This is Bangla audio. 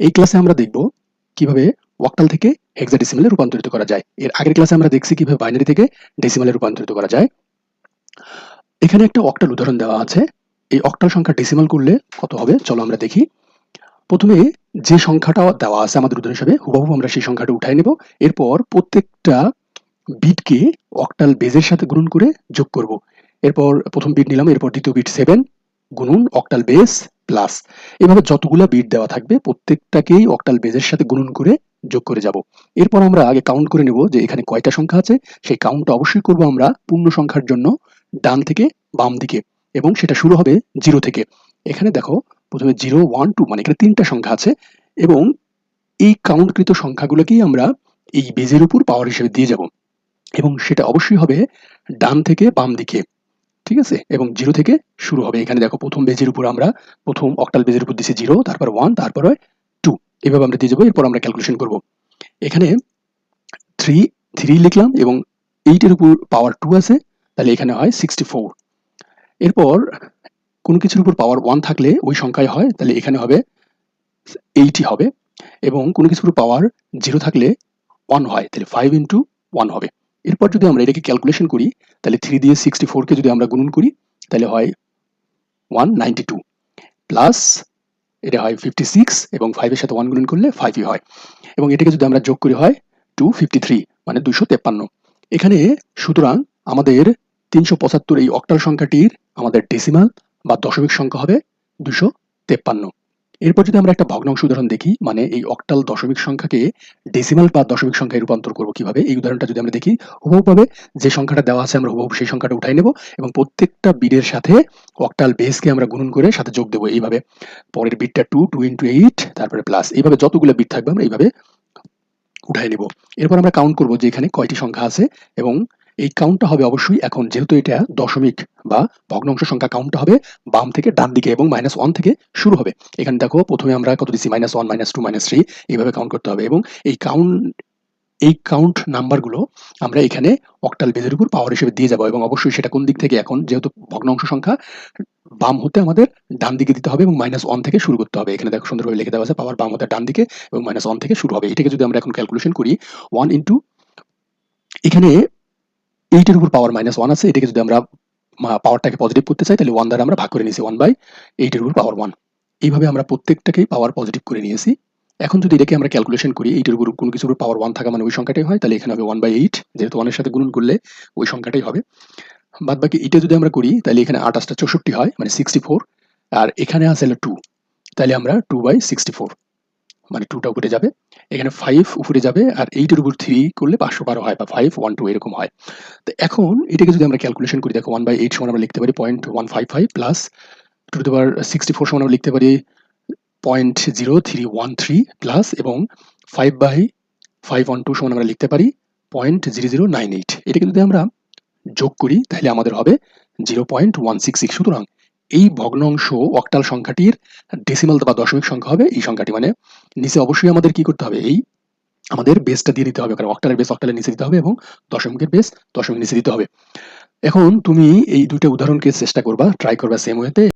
এই ক্লাসে আমরা দেখব কীভাবে অক্টাল থেকে হেক্সাডেসিমালে রূপান্তরিত করা যায়। এর আগের ক্লাসে আমরা দেখছি কীভাবে বাইনারি থেকে ডেসিমালে রূপান্তরিত করা যায়। এখানে একটা অক্টাল উদাহরণ দেওয়া আছে। এই অক্টাল সংখ্যা ডেসিমাল করলে কত হবে? চলো আমরা দেখি। প্রথমে যে সংখ্যাটা দেওয়া আছে আমাদের উদাহরণ হিসাবে, হুবহু আমরা সেই সংখ্যাটা উঠাই নেব। এরপর প্রত্যেকটা বিটকে অক্টাল বেজের সাথে গুণন করে যোগ করব। এরপর প্রথম বিট নিলাম, এরপর দ্বিতীয় বিট সেভেন গুণন অক্টাল বেস প্লাস এভাবে যতগুলো বিট দেওয়া থাকবে, প্রত্যেকটাকেই অক্টাল বেজের সাথে গুণন করে যোগ করে যাব। এরপর আমরা আগে কাউন্ট করে নেব যে এখানে কয়টা সংখ্যা আছে। সেই কাউন্টটা অবশ্যই করব আমরা পূর্ণ সংখ্যার জন্য ডান থেকে বাম দিকে এবং সেটা শুরু হবে জিরো থেকে। এখানে দেখো, প্রথমে জিরো ওয়ান টু মানে এখানে তিনটা সংখ্যা আছে এবং এই কাউন্টকৃত সংখ্যাগুলোকেই আমরা এই বেজের উপর পাওয়ার হিসেবে দিয়ে যাব। এবং সেটা অবশ্যই হবে ডান থেকে বাম দিকে। ঠিক আছে? এবং জিরো থেকে শুরু হবে। এখানে দেখো প্রথম বেজের উপর আমরা প্রথম অক্টাল বেজের উপর দিছি জিরো তারপর ওয়ান তারপর হয় টু এভাবে আমরা দিয়ে যাব, এরপর আমরা ক্যালকুলেশন করব। এখানে থ্রি থ্রি লিখলাম এবং এইটের উপর পাওয়ার টু আছে, তাহলে এখানে হয় সিক্সটি ফোর এরপর কোনো কিছুর উপর পাওয়ার ওয়ান থাকলে ওই সংখ্যায় হয়, তাহলে এখানে হবে এইটি হবে। এবং কোনো কিছুর উপর পাওয়ার জিরো থাকলে ওয়ান হয়, তাহলে ফাইভ ইন্টু ওয়ান হবে। এরপর যদি আমরা এটাকে ক্যালকুলেশন করি, তাহলে থ্রি দিয়ে সিক্সটি ফোরকে যদি আমরা গুণন করি, তাহলে হয় ওয়ান নাইনটি টু প্লাস এটা হয় ফিফটি সিক্স এবং ফাইভের সাথে ওয়ান গুণন করলে ফাইভই হয়। এবং এটাকে যদি আমরা যোগ করি হয় টু ফিফটি থ্রি মানে দুশো তেপ্পান্ন। এখানে সুতরাং আমাদের তিনশো পঁচাত্তর এই অক্টাল সংখ্যাটির আমাদের ডেসিমাল বা দশমিক সংখ্যা হবে দুশো তেপ্পান্ন। এরপর যদি আমরা একটা ভগ্নাংশ উদাহরণ দেখি মানে এই অক্টাল দশমিক সংখ্যাকে ডেসিমাল বা দশমিক সংখ্যায় রূপান্তর করব কীভাবে, এই উদাহরণটা যদি আমরা দেখি হুবহুভাবে যে সংখ্যাটা দেওয়া আছে আমরা হুবহু সেই সংখ্যাটা উঠাই নেব এবং প্রত্যেকটা বিডের সাথে অক্টাল বেসকে আমরা গুণন করে সাথে যোগ দেবো এইভাবে। পরের বিটটা টু টু ইন্টু এইট তারপরে প্লাস এইভাবে যতগুলো বিট থাকবে আমরা এইভাবে উঠাই নেব। এরপর আমরা কাউন্ট করব যে এখানে কয়টি সংখ্যা আছে এবং এই কাউন্টটা হবে অবশ্যই এখন, যেহেতু এটা দশমিক বা ভগ্নাংশ সংখ্যা কাউন্টটা হবে বাম থেকে ডান দিকে এবং মাইনাস ওয়ান থেকে শুরু হবে। এখানে দেখো, প্রথমে আমরা কত দিচ্ছি minus one minus two minus three এইভাবে কাউন্ট করতে হবে এবং এই কাউন্ট এই কাউন্ট নাম্বারগুলো আমরা এখানে অক্টাল বেজের উপর পাওয়ার হিসেবে দিয়ে যাব এবং অবশ্যই সেটা কোন দিক থেকে? এখন যেহেতু ভগ্নাংশ সংখ্যা বাম হতে আমাদের ডান দিকে দিতে হবে এবং মাইনাস ওয়ান থেকে শুরু করতে হবে। এখানে দেখো, সুন্দরভাবে লিখে দেওয়া আছে পাওয়ার বাম হতে ডান দিকে এবং মাইনাস ওয়ান থেকে শুরু হবে। এটাকে যদি আমরা এখন ক্যালকুলেশন করি ওয়ান ইন্টু এখানে এইটের উপর পাওয়ার মাইনাস ওয়ান আছে, এটাকে যদি আমরা পাওয়ারটাকে পজিটিভ করতে চাই, তাহলে ওয়ান দ্বারা আমরা ভাগ করে নিয়েছি ওয়ান বাই এইটের উপর পাওয়ার ওয়ান এইভাবে আমরা প্রত্যেকটাকেই পাওয়ার পজিটিভ করে নিয়েছি। এখন যদি এটাকে আমরা ক্যালকুলেশন করি এইটের উপর কোনো কিছুর পাওয়ার ওয়ান থাকা মানে ওই সংখ্যাটাই হয়, তাহলে এখানে হবে ওয়ান বাই এইট যেহেতু ওয়ানের সাথে গুণন করলে ওই সংখ্যাটাই হবে। বাদ বাকি এটা যদি আমরা করি, তাহলে এখানে আঠাশটা চৌষট্টি হয় মানে সিক্সটি ফোর আর এখানে আছে হলো টু তাহলে আমরা টু বাই সিক্সটি ফোর মানে টুটা উপরে যাবে। এখানে ফাইভ উপরে যাবে আর এইটের উপর থ্রি করলে পাঁচশো বারো হয় বা ফাইভ ওয়ান টু এরকম হয়। তো এখন এটাকে যদি আমরা ক্যালকুলেশন করি, দেখো ওয়ান বাই এইট সমান আমরা লিখতে পারি point one five five plus two two sixty four সমান আমরা লিখতে পারি point zero three one three plus এবং five by five one two সমান আমরা লিখতে পারি point zero zero nine eight এটাকে যদি আমরা যোগ করি, তাহলে আমাদের হবে zero point one six six সুতরাং এই ভগ্নাংশ অক্টাল সংখ্যাটির ডেসিমাল বা দশমিক সংখ্যা হবে এই সংখ্যাটি মানে নিচে অবশ্যই আমাদের কি করতে হবে? এই আমাদের বেসটা দিয়ে দিতে হবে। কারণ অক্টালের বেস অক্টালের নিচে দিতে হবে এবং দশমিকের বেস দশমিক নিচে দিতে হবে। এখন তুমি এই দুইটা উদাহরণকে চেষ্টা করবা ট্রাই করবা সেম ওয়েতে